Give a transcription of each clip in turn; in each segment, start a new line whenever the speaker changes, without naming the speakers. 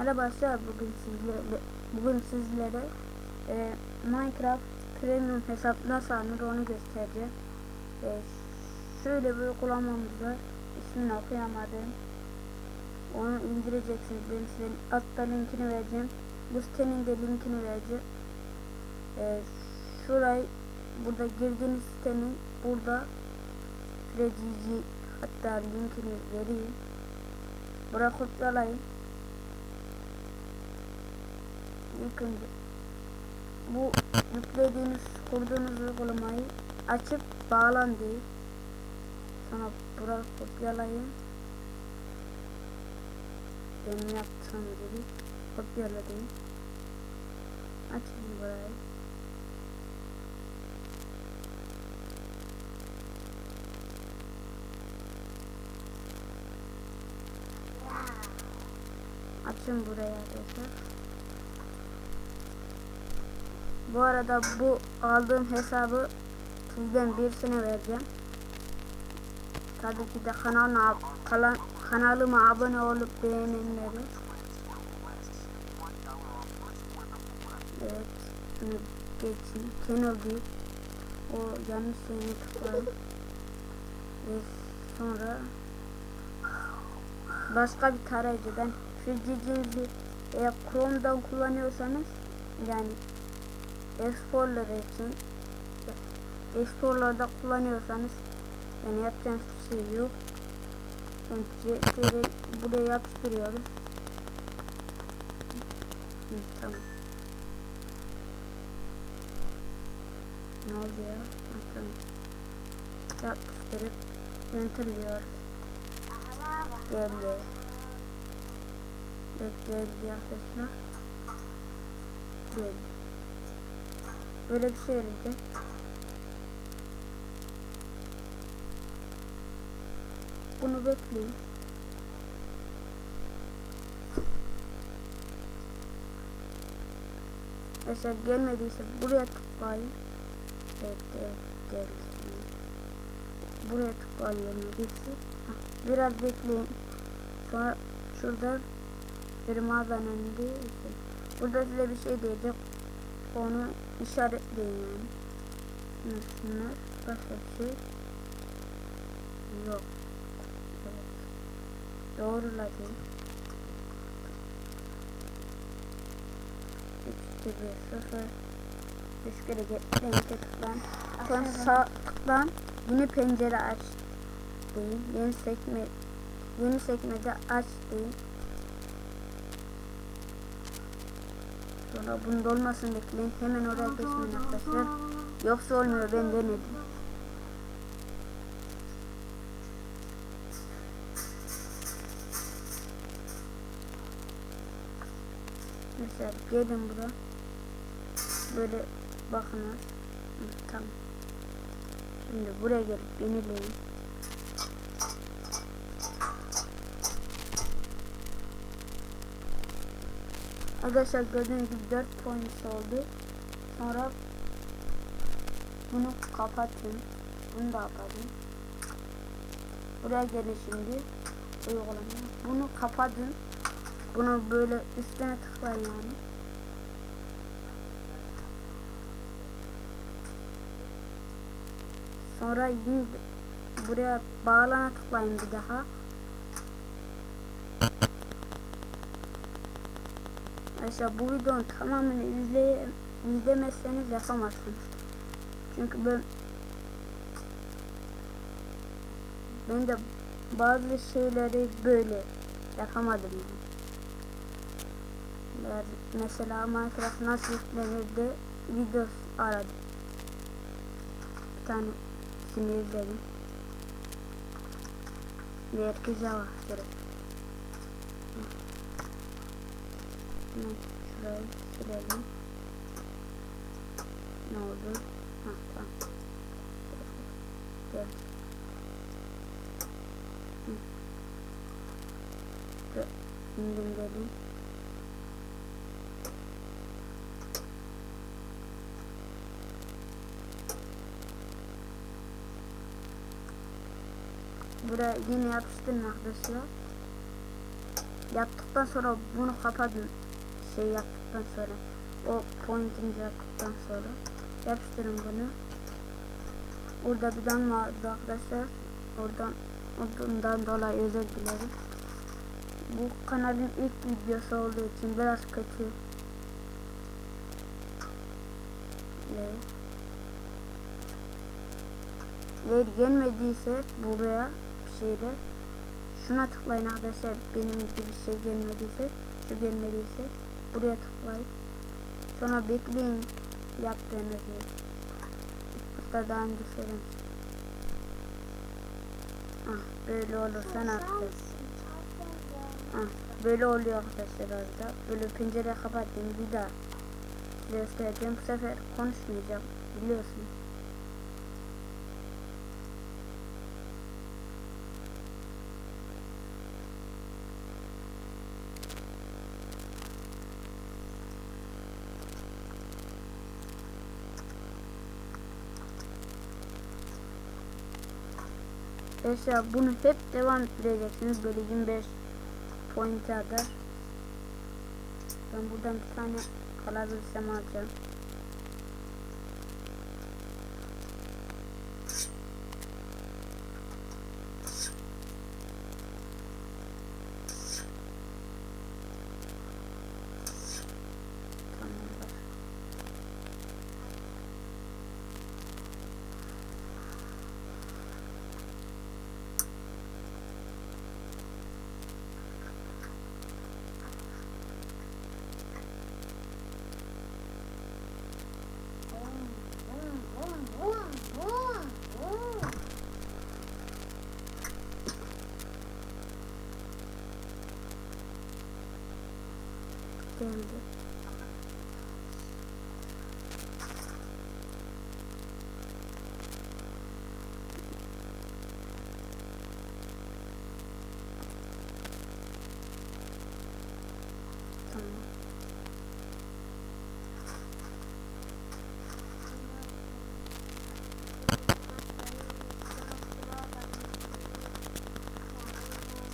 Merhaba arkadaşlar bugün sizlerle bugün sizlere e, Minecraft Premium hesap nasıl alınır onu göstereceğim. E, şöyle bir uygulamamız var. İsmini okuyamadım. Onu indireceksiniz. Ben size altta linkini vereceğim. Bu sitenin de linkini vereceğim. E, şurayı burada girdiğiniz sitenin burada sürecici hatta linkini vereyim. Buraya kopyalayın. Önce bu yüklediğiniz, kurduğunuz uygulamayı açıp bağlan değil. Sonra buraya kopyalayın. Benim yaptığım gibi kopyaladım. Açın burayı. Açın buraya arkadaşlar. Bu arada bu aldığım hesabı sizden birisine vereceğim. Tabii ki de kanalıma, kalan, kanalıma abone olup beğenenleri. Evet. Geçin. Channel deyip o yanlış şeyini tıklayın. Ve sonra başka bir tarayıcıdan şu cicili eğer Chrome'dan kullanıyorsanız yani Explorer'lar için Explorer'da kullanıyorsanız yani yapacağınız şey yok. Önce şöyle buraya yapıştırıyoruz. Hı, tamam. Ne oldu ya? Tamam. Yapıştırıp yöntülüyor. Geldi. Bekleyelim arkadaşlar. Geldi. Böyle bir şey verecek. Bunu bekleyin. Mesela gelmediyse buraya tıklayın. Evet, evet, geldi. Buraya tıklayın. Hah, Biraz bekleyin. Sonra şurada bir mağazanın önünde burada size bir şey diyecek. Onu işaretleyin yani. Şunlar, şunlar başka bir şey yok. Evet. Doğruladım. 3 2 1 0 3 kere renkte tıklan. Sonra sağ tıklan. Yeni pencere aç deyin. Yeni sekme yeni sekmede aç deyin. Sonra bunun dolmasını bekleyin. Hemen oraya geçmeyin arkadaşlar. Yoksa olmuyor ben denedim. Mesela gelin bura. Böyle bakınız. Tamam. Şimdi buraya gelip yenileyin. Arkadaşlar gördüğünüz gibi 4 point oldu. Sonra bunu kapatın. Bunu da kapatın. Buraya gelin şimdi. Uygulamaya. Bunu kapatın. Bunu böyle üstüne tıklayın yani. Sonra yine buraya bağlana tıklayın bir daha. Arkadaşlar bu videonun tamamını izleye, izlemezseniz yapamazsınız. Çünkü ben ben de bazı şeyleri böyle yapamadım yani. Mesela Minecraft nasıl yüklenir de video aradım. Bir tane izledim. Ve herkese var. Hemen şurayı silelim. Ne oldu? Ha tamam. Dur, İndim dedim. Buraya yine yapıştırın arkadaşlar. yaptıktan sonra bunu kapatın. Şey yaptıktan sonra. O pointini yaptıktan sonra. Yapıştırın bunu. Burada bir dan vardı arkadaşlar. Oradan ondan dolayı özür dilerim. Bu kanalın ilk videosu olduğu için biraz kötü. Evet. Eğer gelmediyse buraya bir şeyler şuna tıklayın arkadaşlar benim gibi bir şey gelmediyse şu gelmediyse buraya tıklayın sonra bekleyin yaptığınızı burada daha önce söylemiştim ah, böyle olursa ne yapacağız? Ah, böyle oluyor arkadaşlar arada. Böyle pencereyi kapatayım bir daha size göstereceğim. Bu sefer konuşmayacağım biliyorsunuz Mesela bunu hep devam ettireceksiniz böyle 25 point kadar. Ben buradan bir tane kalabilirsem alacağım. Tamam.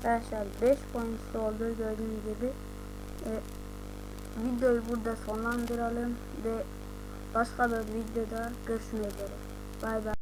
Arkadaşlar 5 point oldu gördüğünüz gibi. E, videoyu burada sonlandıralım ve başka bir videoda görüşmek üzere. Bay bay.